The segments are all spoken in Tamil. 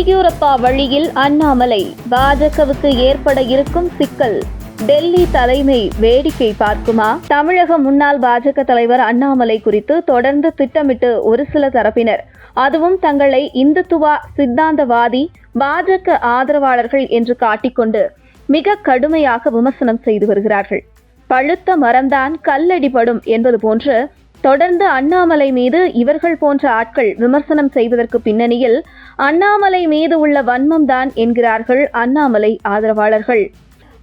எடியூரப்பா வழியில் அண்ணாமலை பாஜகவுக்கு ஏற்பட இருக்கும் சிக்கல். டெல்லி தலைமை வேடிக்கை பார்க்குமா? தமிழக முன்னாள் பாஜக தலைவர் அண்ணாமலை குறித்து தொடர்ந்து திட்டமிட்டு ஒரு சில தரப்பினர். அதுவும் தங்களை இந்துத்துவா சித்தாந்தவாதி பாஜக ஆதரவாளர்கள் என்று காட்டிக்கொண்டு மிக கடுமையாக விமர்சனம் செய்து வருகிறார்கள். பழுத்த மரம்தான் கல்லடிபடும் என்பது போன்று தொடர்ந்து அண்ணாமலை மீது இவர்கள் போன்ற ஆட்கள் விமர்சனம் செய்வதற்கு பின்னணியில் அண்ணாமலை மீது உள்ள வன்மம்தான் என்கிறார்கள் அண்ணாமலை ஆதரவாளர்கள்.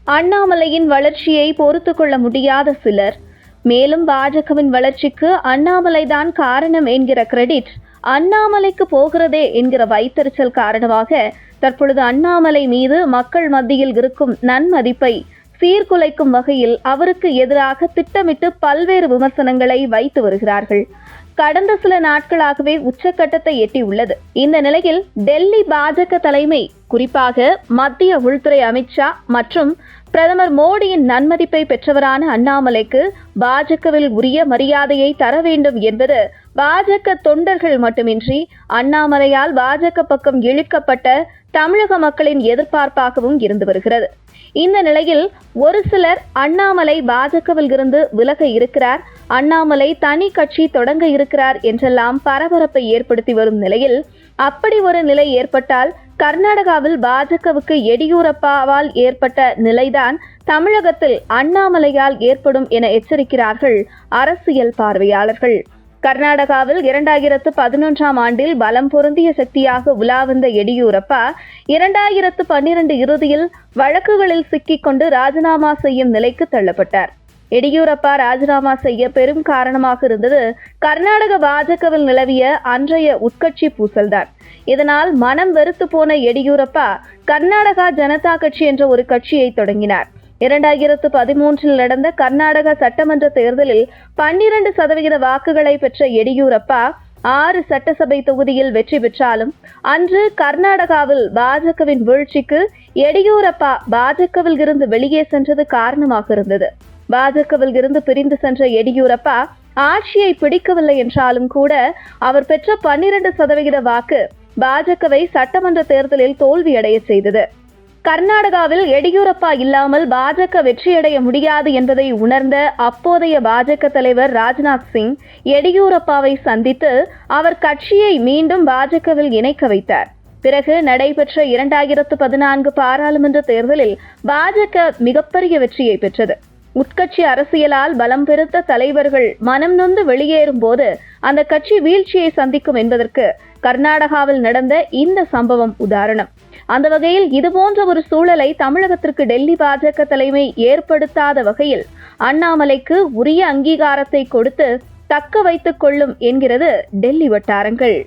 அண்ணாமலையின் வளர்ச்சியை பொறுத்து கொள்ள முடியாத சிலர். மேலும் பாஜகவின் வளர்ச்சிக்கு அண்ணாமலைதான் காரணம் என்கிற கிரெடிட் அண்ணாமலைக்கு போகிறதே என்கிற வைத்தறிச்சல் காரணமாக தற்பொழுது அண்ணாமலை மீது மக்கள் மத்தியில் இருக்கும் நன்மதிப்பை சீர்குலைக்கும் வகையில் அவருக்கு எதிராக திட்டமிட்டு பல்வேறு விமர்சனங்களை வைத்து வருகிறார்கள். கடந்த சில நாட்களாகவே உச்சக்கட்டத்தை எட்டியுள்ளது. இந்த நிலையில் டெல்லி பாஜக தலைமை குறிப்பாக மத்திய உள்துறை அமித்ஷா மற்றும் பிரதமர் மோடியின் நன்மதிப்பை பெற்றவரான அண்ணாமலைக்கு பாஜகவில் உரிய மரியாதையை தர வேண்டும் என்பது பாஜக தொண்டர்கள் மட்டுமின்றி அண்ணாமலையால் பாஜக பக்கம் இழுக்கப்பட்ட தமிழக மக்களின் எதிர்பார்ப்பாகவும் இருந்து வருகிறது. இந்த நிலையில் ஒரு சிலர் அண்ணாமலை பாஜகவில் இருந்து விலக இருக்கிறார் அண்ணாமலை தனி கட்சி தொடங்க இருக்கிறார் என்றெல்லாம் பரபரப்பை ஏற்படுத்தி வரும் நிலையில் அப்படி ஒரு நிலை ஏற்பட்டால் கர்நாடகாவில் பாஜகவுக்கு எடியூரப்பாவால் ஏற்பட்ட நிலைதான் தமிழகத்தில் அண்ணாமலையால் ஏற்படும் என எச்சரிக்கிறார்கள் அரசியல் பார்வையாளர்கள். கர்நாடகாவில் இரண்டாயிரத்து பதினொன்றாம் ஆண்டில் பலம் பொருந்திய சக்தியாக உலா வந்த எடியூரப்பா இரண்டாயிரத்து பன்னிரண்டு இறுதியில் வழக்குகளில் சிக்கிக்கொண்டு ராஜினாமா செய்யும் நிலைக்கு தள்ளப்பட்டார். எடியூரப்பா ராஜினாமா செய்ய பெரும் காரணமாக இருந்தது. கர்நாடக பாஜகவில் நிலவிய அன்றைய உட்கட்சி பூசல்தான். இதனால் மனம் வெறுத்து போன எடியூரப்பா கர்நாடகா ஜனதா கட்சி என்ற ஒரு கட்சியை தொடங்கினார். இரண்டாயிரத்து பதிமூன்றில் நடந்த கர்நாடக சட்டமன்ற தேர்தலில் பன்னிரண்டு சதவிகித வாக்குகளை பெற்ற எடியூரப்பா ஆறு சட்டசபை தொகுதியில் வெற்றி பெற்றாலும் அன்று கர்நாடகாவில் பாஜகவின் வீழ்ச்சிக்கு எடியூரப்பா பாஜகவில் இருந்து வெளியே சென்றது காரணமாக இருந்தது. பாஜகவில் இருந்து பிரிந்து சென்ற எடியூரப்பா ஆட்சியை பிடிக்கவில்லை என்றாலும் கூட அவர் பெற்ற பன்னிரண்டு சதவிகித வாக்கு பாஜகவை சட்டமன்ற தேர்தலில் தோல்வியடைய செய்தது. கர்நாடகாவில் எடியூரப்பா இல்லாமல் பாஜக வெற்றியடைய முடியாது என்பதை உணர்ந்த அப்போதைய பாஜக தலைவர் ராஜ்நாத் சிங் எடியூரப்பாவை சந்தித்து அவர் கட்சியை மீண்டும் பாஜகவில் இணைக்க வைத்தார். பிறகு நடைபெற்ற இரண்டாயிரத்து பதினான்கு பாராளுமன்ற தேர்தலில் பாஜக மிகப்பெரிய வெற்றியை பெற்றது. உட்கட்சி அரசியலால் பலம் பெருத்த தலைவர்கள் மனம் நொந்து வெளியேறும் போது அந்த கட்சி வீழ்ச்சியை சந்திக்கும் என்பதற்கு கர்நாடகாவில் நடந்த இந்த சம்பவம் உதாரணம். அந்த வகையில் இதுபோன்ற ஒரு சூழலை தமிழகத்திற்கு டெல்லி பாஜக தலைமை ஏற்படுத்தாத வகையில் அண்ணாமலைக்கு உரிய அங்கீகாரத்தை கொடுத்து தக்க வைத்துக் கொள்ளும் என்கிறது டெல்லி வட்டாரங்கள்.